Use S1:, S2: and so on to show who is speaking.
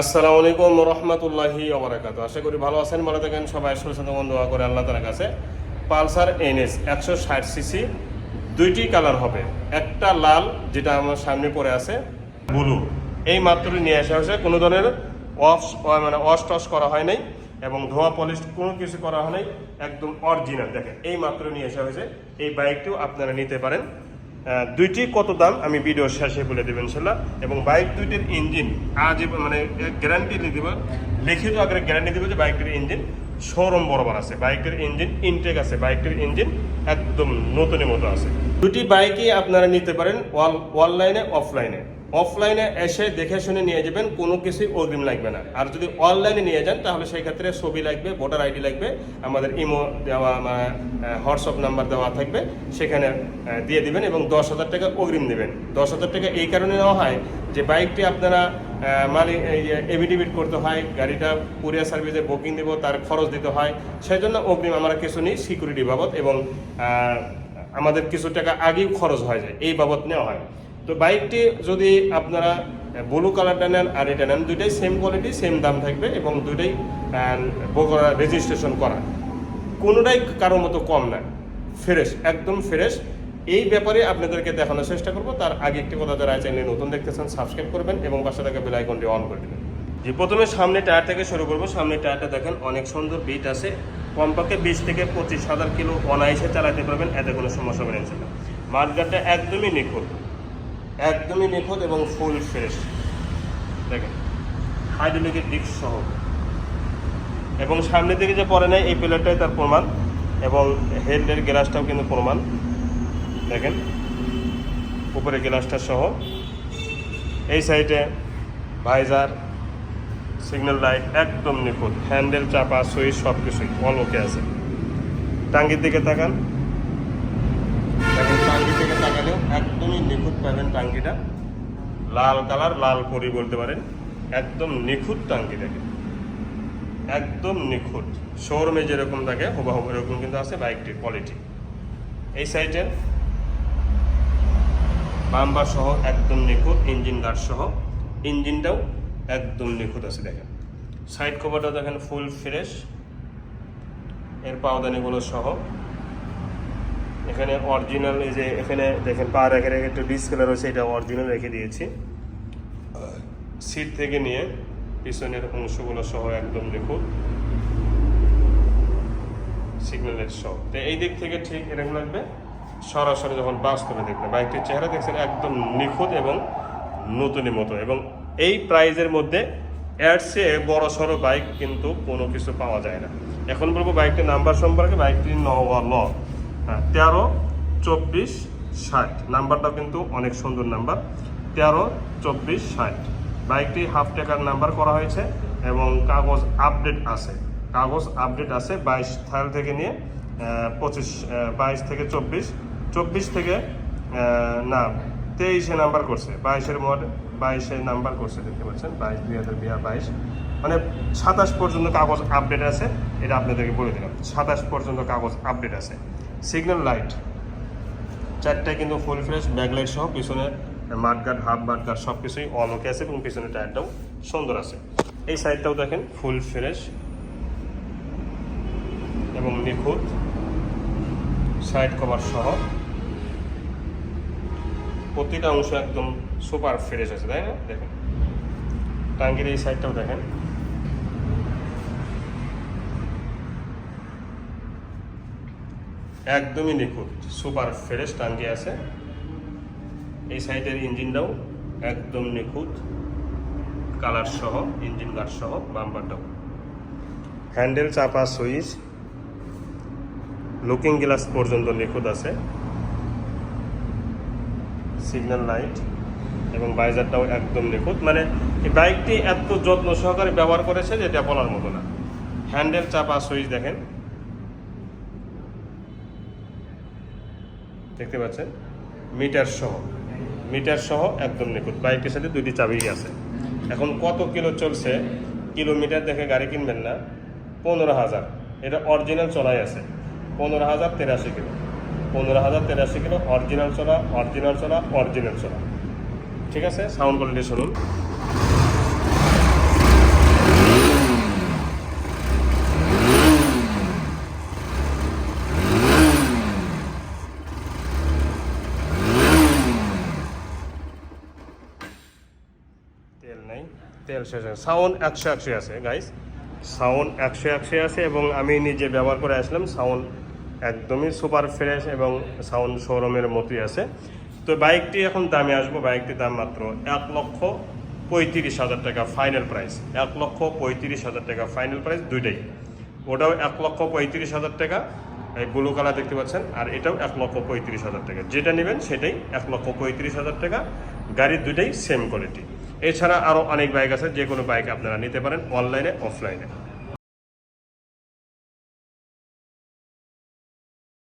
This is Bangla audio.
S1: আসসালামু আলাইকুম রহমতুল্লাহি ওবরাকাত আশা করি ভালো আছেন, ভালো থাকেন, সবাই বন্ধু দোয়া করে আল্লাহ তালার কাছে। পালসার এনএস একশো ষাট সিসি, দুইটি কালার হবে। একটা লাল, যেটা আমার সামনে পড়ে আছে, ব্লু। এই মাত্র নিয়ে আসা হয়েছে। কোনো ধরনের অফ মানে ওয়াশ টস করা হয় নাই এবং ধোয়া পলিশ কোনো কিছু করা হয় নাই। একদম অরিজিনাল। দেখেন, এই মাত্র নিয়ে আসা হয়েছে। এই বাইকটিও আপনারা নিতে পারেন। দুইটি কত দাম? আমি ভিডিও শেষে বলে দেবেন ইনশাল্লাহ। এবং বাইক দুইটির ইঞ্জিন, আজ মানে গ্যারান্টি দিব। লিখিত আগে গ্যারান্টি দেবো যে বাইকটির ইঞ্জিন শোরুম বরাবর আছে। বাইকের ইঞ্জিন ইনটেক আছে। বাইকটির ইঞ্জিন একদম নতুনের মতো আছে। দুটি বাইকই আপনারা নিতে পারেন অনলাইনে অফলাইনে অফলাইনে এসে দেখে শুনে নিয়ে যাবেন, কোনো কিছুই অগ্রিম লাগবে না। আর যদি অনলাইনে নিয়ে যান, তাহলে সেই ক্ষেত্রে ছবি লাগবে, ভোটার আইডি লাগবে, আমাদের ইমো দেওয়া হোয়াটসঅ্যাপ নাম্বার দেওয়া থাকবে, সেখানে দিয়ে দিবেন এবং দশ হাজার টাকা অগ্রিম দেবেন। দশ হাজার টাকা এই কারণে নেওয়া হয় যে বাইকটি আপনারা মালিক এভিডিভিট করতে হয়, গাড়িটা কুরিয়ার সার্ভিসে বুকিং দেবো, তার খরচ দিতে হয় সেই জন্য অগ্রিম আমরা কিছু নিই সিকিউরিটি বাবদ এবং আমাদের কিছু টাকা আগেই খরচ হয়ে যায়। এই বাবদ নেওয়া হয়। তো বাইকটি যদি আপনারা ব্লু কালারটা নেন আর এটা নেন, দুইটাই সেম কোয়ালিটি সেম দাম থাকবে এবং দুইটাই বগুড়া রেজিস্ট্রেশন করা। কোনোটাই কারোর মতো কম না। ফ্রেশ একদম ফ্রেশ এই ব্যাপারে আপনাদেরকে দেখানোর চেষ্টা করব। তার আগে একটি কথা যারা চ্যানেলে নতুন দেখতেছেন সাবস্ক্রাইব করবেন এবং পাশে থাকা বেল আইকনটি অন করে দেবেন। যে প্রথমে সামনে টায়ার থেকে শুরু করব। সামনে টায়ারটা দেখেন, অনেক সুন্দর বিট আছে। কমপক্ষে বিশ থেকে পঁচিশ হাজার কিলো অনায়াসে চালাতে পারবেন, এতে কোনো সমস্যা হবে না মাঠগাটটা একদমই নিখুঁত। একদমই নিখুঁত এবং ফুল ফ্রেশ দেখেন, হাইড্রোলিকের দিক সহ। এবং সামনে দিকে যে পড়ে নেয় এই পিলারটাই তার প্রমাণ এবং হেডের গ্লাসটাও কিন্তু প্রমাণ। দেখেন, উপরে গ্লাসটা সহ। এই সাইডে ভাইজার সিগন্যাল লাইট একদম নিখুঁত। হ্যান্ডেল চাপা সুইচ সব কিছুই অল ওকে আছে। টাঙ্গির দিকে তাকান দেখেন টাঙ্গি থেকে তাকালেও একদমই নিখুঁত পাবেন টাঙ্কিটা লাল কালার, লাল পরি বলতে পারেন। একদম নিখুঁত টাঙ্গি দেখেন। একদম নিখুঁত। শোরুমে যেরকম থাকে হুবাহুব এরকম কিন্তু আছে, বাইকটির কোয়ালিটি এই সাইডে বাম্বার সহ একদম নিখুঁত, ইঞ্জিন গার্ড সহ। ইঞ্জিনটাও একদম নিখুঁত আছে দেখেন। সাইড কভারটা দেখেন ফুল ফ্রেশ এর পাওদানিগুলো সহ। এখানে অরিজিনাল এই যে এখানে দেখেন, পা রেখে রেখে একটু ডিসকালার রয়েছে এটা অরিজিনাল রেখে দিয়েছি। সিট থেকে নিয়ে পিছনের অংশগুলো সহ একদম নিখুঁত সিগন্যালের সহ। তো এই দিক থেকে ঠিক এরকম লাগবে। সরাসরি যখন বাস্তবে দেখবে, বাইকটির চেহারা দেখছেন একদম নিখুঁত এবং নতুনের মতো। এবং এই প্রাইজের মধ্যে এর চেয়ে বড় সড়ো বাইক কিন্তু কোনো কিছু পাওয়া যায় না। এখন বলব বাইকটির নাম্বার সম্পর্কে বাইকটির ন ল হ্যাঁ তেরো, চব্বিশ, ষাট। নাম্বারটাও কিন্তু অনেক সুন্দর নাম্বার। তেরো, চব্বিশ, ষাট। বাইকটি হাফ টাকার নাম্বার করা হয়েছে এবং কাগজ আপডেট আছে। কাগজ আপডেট আছে বাইশ সাল থেকে নিয়ে পঁচিশ বাইশ থেকে চব্বিশ। চব্বিশ থেকে না, তেইশে নাম্বার করছে। বাইশের মড, বাইশে নাম্বার করছে, দেখতে পাচ্ছেন? বাইশ, দুই হাজার বাইশ। মানে সাতাশ পর্যন্ত কাগজ আপডেট আছে, এটা আপনাদেরকে বলে দিলাম। সাতাশ পর্যন্ত কাগজ আপডেট আছে। সিগন্যাল লাইট চারটায় কিন্তু ফুল ফ্রেশ ব্যাকলাইট সহ পিছনে মাঠগার্ড হাফ মাঠগার্ড সব কিছুই অন ওকে আছে এবং পিছনে টায়ারটাও সুন্দর আছে। এই সাইডটাও দেখেন ফুল ফ্রেশ এবং নিখুঁত। সাইড কভার সহ। প্রতিটা অংশ একদম সুপার ফ্রেশ আছে, তাই না? দেখেন। টাঙ্গির এই সাইডটাও দেখেন। একদমই নিখুঁত, সুপার ফ্রেশ টাঙ্গি আছে। এই সাইডের ইঞ্জিনটাও একদম নিখুঁত, কালার সহ, ইঞ্জিন গার্ড সহ বাম্পারটাও হ্যান্ডেল চাপা সুইচ, লুকিং গ্লাস পর্যন্ত নিখুঁত আছে। সিগন্যাল লাইট এবং বাইজারটাও একদম নিখুঁত। মানে এই বাইকটি এত যত্ন সহকারে ব্যবহার করেছে যেটা বলার মতো না। হ্যান্ডেল চাপা সুইচ দেখেন। দেখতে পাচ্ছেন? মিটার সহ। মিটার সহ একদম নিখুঁত। বাইকটির সাথে দুইটি চাবি আছে। এখন কত কিলো চলছে? কিলোমিটার দেখে গাড়ি কিনবেন না। পনেরো হাজার। এটা অরিজিনাল চলাই আছে। পনেরো হাজার তেরাশি কিলো। পনেরো হাজার তেরাশি কিলো অরিজিনাল চলা অরিজিনাল চলা অরিজিনাল চলা। ঠিক আছে? সাউন্ড কোয়ালিটি শুনুন তেল নেই তেল শেষ সাউন্ড একশো একশো আছে গাইস সাউন্ড একশো একশো আছে এবং আমি নিজে ব্যবহার করে আসলাম, সাউন্ড একদমই সুপার ফ্রেশ এবং সাউন্ড শোরুমের মতোই আছে। তো বাইকটি এখন দামে আসব, বাইকটির দাম মাত্র এক লক্ষ পঁয়ত্রিশ হাজার টাকা ফাইনাল প্রাইস এক লক্ষ পঁয়ত্রিশ হাজার টাকা ফাইনাল প্রাইস দুইটাই। ওটাও এক লক্ষ পঁয়ত্রিশ হাজার টাকা, এই ব্লু কালার দেখতে পাচ্ছেন, আর এটাও এক লক্ষ পঁয়ত্রিশ হাজার টাকা। যেটা নেবেন সেটাই এক লক্ষ পঁয়ত্রিশ হাজার টাকা, গাড়ির দুইটাই সেম কোয়ালিটি এছাড়া আরও অনেক বাইক আছে যে কোনো বাইক আপনারা নিতে পারেন অনলাইনে অফলাইনে